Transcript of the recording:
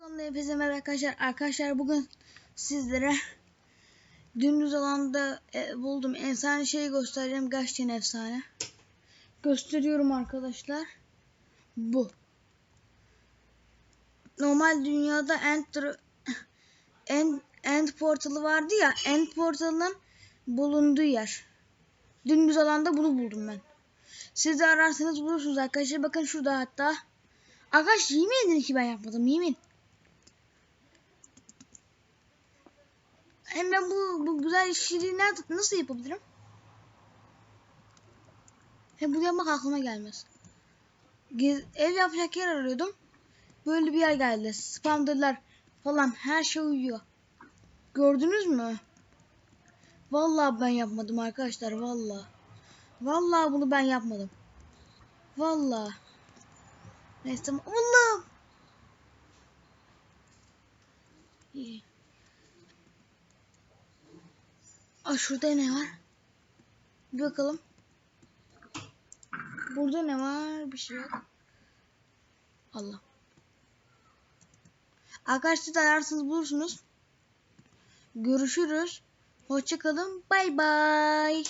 Sonunda hepinize merhaba arkadaşlar. Arkadaşlar bugün sizlere dümdüz alanda e, buldum efsane şeyi göstereceğim. Gerçekten efsane. Gösteriyorum arkadaşlar. Bu. Normal dünyada end, end, end portalı vardı ya. End portalının bulunduğu yer. Dümdüz alanda bunu buldum ben. Siz de ararsanız bulursunuz arkadaşlar. Bakın şurada hatta. Arkadaş yemin edin ki ben yapmadım. Yemin. Hem ben bu, bu güzel nerede, nasıl yapabilirim? Hem bunu yapmak aklıma gelmez. Gez, ev yapacak yer arıyordum. Böyle bir yer geldi. Spamderlar falan her şey uyuyor. Gördünüz mü? Vallahi ben yapmadım arkadaşlar vallahi. Vallahi bunu ben yapmadım. Vallahi. Neyse. Allah'ım. İyi. Aa şurada ne var? Bir bakalım. Burada ne var? Bir şey yok. Allah. Arkadaşlar da ararsınız bulursunuz. Görüşürüz. Hoşçakalın. Bay bay.